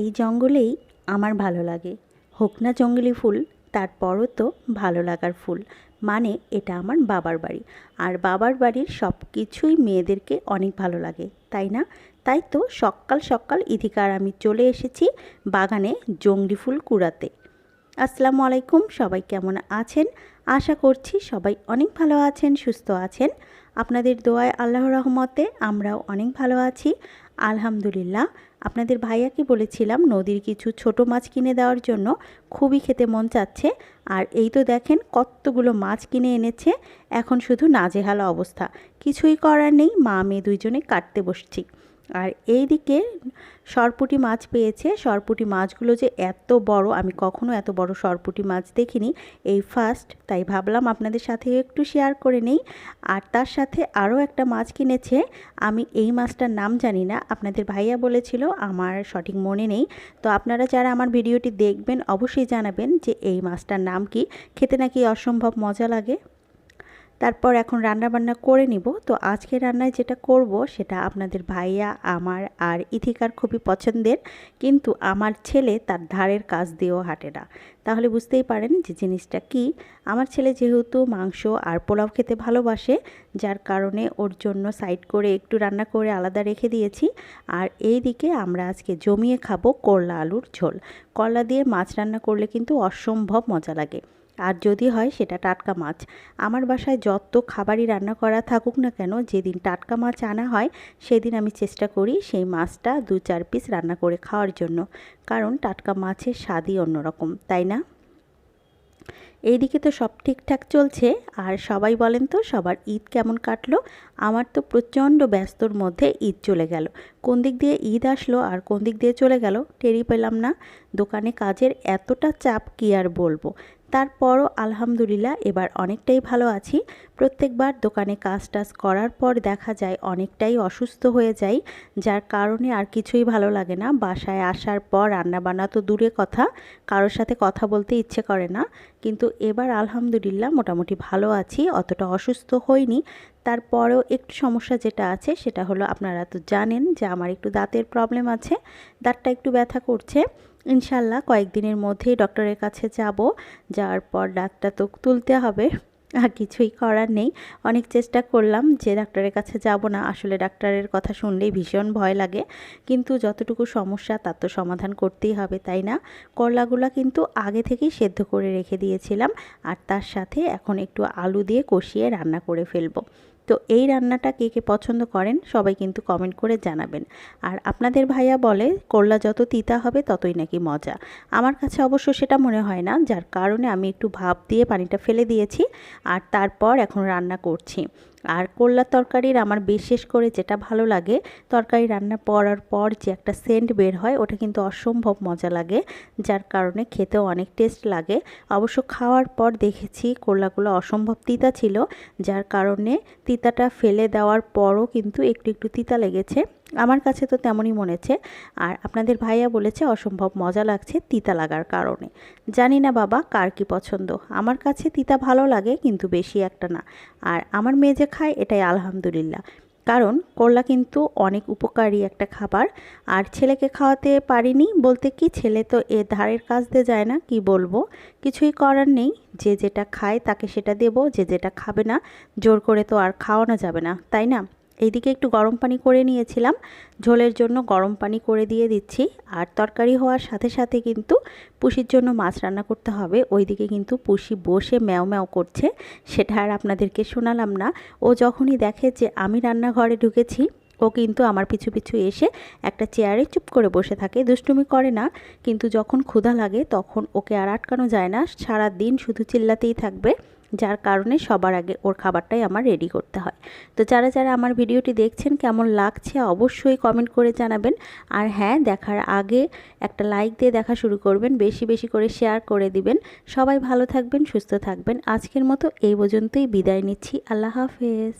এই জঙ্গলেই আমার ভালো লাগে। হোক না জঙ্গলি ফুল তারপরও তো ভালো লাগার ফুল। মানে এটা আমার বাবার বাড়ি। আর বাবার বাড়ির সব কিছুই মেয়েদেরকে অনেক ভালো লাগে, তাই না? তাই তো সকাল সকাল ইধিকার আমি চলে এসেছি বাগানে জঙ্গলি ফুল কুড়াতে। আসসালামু আলাইকুম, সবাই কেমন আছেন? আশা করছি সবাই অনেক ভালো আছেন, সুস্থ আছেন। আপনাদের দোয়ায় আল্লাহ রহমতে আমরাও অনেক ভালো আছি। আলহামদুলিল্লাহ। আপনাদের ভাইয়াকে বলেছিলাম নদীর কিছু ছোট মাছ কিনে দেওয়ার জন্য খুবই খেতে মন চাচ্ছে। আর এই তো দেখেন কতগুলো মাছ কিনে এনেছে। এখন শুধু নাজেহাল অবস্থা। কিছুই করার নেই, মা মেয়ে দুইজনে কাটতে বসছি। আর এই দিকে সরপুটি মাছ পেয়েছে। সরপুটি মাছগুলো যে এত বড়, আমি কখনো এত বড় সরপুটি মাছ দেখিনি। এই ফার্স্ট তাই ভাবলাম আপনাদের সাথে একটু শেয়ার করে নেই। আর তার সাথে আরও একটা মাছ কিনেছে। আমি এই মাছটার নাম জানি না। আপনাদের ভাইয়া বলেছিল, আমার সঠিক মনে নেই। তো আপনারা যারা আমার ভিডিওটি দেখবেন, অবশ্যই জানাবেন যে এই মাছটার নাম কি। খেতে নাকি অসম্ভব মজা লাগে। তারপর এখন রান্না বান্না করে নিব। তো আজকে রান্নায় যেটা করব সেটা আপনাদের ভাইয়া, আমার আর ইথিকার খুবই পছন্দের। কিন্তু আমার ছেলে তার ধারের কাজ দিয়েও হাঁটে না। তাহলে বুঝতেই পারেন যে জিনিসটা কি। আমার ছেলে যেহেতু মাংস আর পোলাও খেতে ভালোবাসে, যার কারণে ওর জন্য সাইড করে একটু রান্না করে আলাদা রেখে দিয়েছি। আর এই দিকে আমরা আজকে জমিয়ে খাব করলা আলুর ঝোল। করলা দিয়ে মাছ রান্না করলে কিন্তু অসম্ভব মজা লাগে। আর যদি হয় সেটা টাটকা মাছ। আমার বাসায় যত খাবারই রান্না করা থাকুক না কেন, যেদিন টাটকা মাছ আনা হয়, সেদিন আমি চেষ্টা করি সেই মাছটা দু চার পিস রান্না করে খাওয়ার জন্য। কারণ টাটকা মাছের স্বাদই অন্যরকম, তাই না? এইদিকে তো সব ঠিকঠাক চলছে, আর সবাই বলেন তো সবার ঈদ কেমন কাটলো? আমার তো প্রচণ্ড ব্যস্তর মধ্যে ঈদ চলে গেল। কোন দিক দিয়ে ঈদ আসলো আর কোন দিক দিয়ে চলে গেল টেরি পেলাম না। দোকানে কাজের এতটা চাপ কি আর বলব? তারপরও আলহামদুলিল্লাহ এবার অনেকটাই ভালো আছি। প্রত্যেকবার দোকানে কাজ টাজ করার পর দেখা যায় অনেকটাই অসুস্থ হয়ে যাই, যার কারণে আর কিছুই ভালো লাগে না। বাসায় আসার পর রান্নাবান্না তো দূরে কথা, কারোর সাথে কথা বলতে ইচ্ছে করে না। কিন্তু এবার আলহামদুলিল্লাহ মোটামুটি ভালো আছি, অতটা অসুস্থ হইনি। তারপরেও একটু সমস্যা যেটা আছে, সেটা হলো আপনারা তো জানেন যে আমার একটু দাঁতের প্রবলেম আছে, দাঁতটা একটু ব্যথা করছে। ইনশাল্লাহ কয়েকদিনের মধ্যেই ডক্টরের কাছে যাব। যাওয়ার পর ডাক্তার তো তুলতে হবে, আর কিছুই করার নেই। অনেক চেষ্টা করলাম যে ডাক্তারের কাছে যাব না, আসলে ডাক্তারের কথা শুনলেই ভীষণ ভয় লাগে। কিন্তু যতটুকু সমস্যা তার তো সমাধান করতেই হবে, তাই না? করলাগুলা কিন্তু আগে থেকেই সেদ্ধ করে রেখে দিয়েছিলাম, আর তার সাথে এখন একটু আলু দিয়ে কষিয়ে রান্না করে ফেলব। তো এই রান্নাটা কে কে পছন্দ করেন সবাই কিন্তু কমেন্ট করে জানাবেন। আর আপনাদের ভাইয়া বলে, করলা যত তিতা হবে ততই নাকি মজা। আমার কাছে অবশ্য সেটা মনে হয় না, যার কারণে আমি একটু ভাপ দিয়ে পানিটা ফেলে দিয়েছি, আর তারপর এখন রান্না করছি। আর করলার তরকারির আমার বিশেষ করে যেটা ভালো লাগে, তরকারি রান্না করার পর যে একটা সেন্ট বের হয়, ওটা কিন্তু অসম্ভব মজা লাগে, যার কারণে খেতেও অনেক টেস্ট লাগে। অবশ্য খাওয়ার পর দেখেছি করলাগুলো অসম্ভব তিতা ছিল, যার কারণে তিতাটা ফেলে দেওয়ার পরও কিন্তু একটু একটু তিতা লেগেছে। আমার কাছে তো তেমনই মনেছে আর আপনাদের ভাইয়া বলেছে, অসম্ভব মজা লাগছে তিতা লাগার কারণে। জানি না বাবা, কার কি পছন্দ? আমার কাছে তিতা ভালো লাগে, কিন্তু বেশি একটা না। আর আমার মেয়ে যে খায়, এটাই আলহামদুলিল্লাহ। কারণ করলা কিন্তু অনেক উপকারী একটা খাবার। আর ছেলেকে খাওয়াতে পারিনি বলতে কি, ছেলে তো এ ধারের কাজ দিয়ে যায় না, কি বলব? কিছুই করার নেই। যে যেটা খায়, তাকে সেটা দেব, যে যেটা খাবে না, জোর করে তো আর খাওয়ানো যাবে না, তাই না? এইদিকে একটু গরম পানি করে নিয়েছিলাম। ঝোলের জন্য গরম পানি করে দিয়ে দিচ্ছি। আর তরকারি হওয়ার সাথে সাথে কিন্তু পুষির জন্য মাছ রান্না করতে হবে। ওইদিকে কিন্তু পুষি বসে ম্যাও ম্যাও করছে। সেটা আর আপনাদেরকে শোনালাম না। ও যখনই দেখে যে আমি রান্নাঘরে ঢুকেছি, ও কিন্তু আমার পিছু পিছু এসে একটা চেয়ারে চুপ করে বসে থাকে। দুষ্টুমি করে না, কিন্তু যখন ক্ষুধা লাগে তখন ওকে আর আটকানো যায় না। সারা দিন শুধু চিল্লাতেই থাকবে। যার কারণে সবার আগে ওর খাবারটাই আমার রেডি করতে হয়। তো যারা যারা আমার ভিডিওটি দেখছেন, কেমন লাগছে অবশ্যই কমেন্ট করে জানাবেন। আর হ্যাঁ দেখার আগে একটা লাইক দিয়ে দেখা শুরু করবেন, বেশি বেশি করে শেয়ার করে দিবেন। সবাই ভালো থাকবেন, সুস্থ থাকবেন। আজকের মতো এই পর্যন্তই, বিদায় নিচ্ছি। আল্লাহ হাফেজ।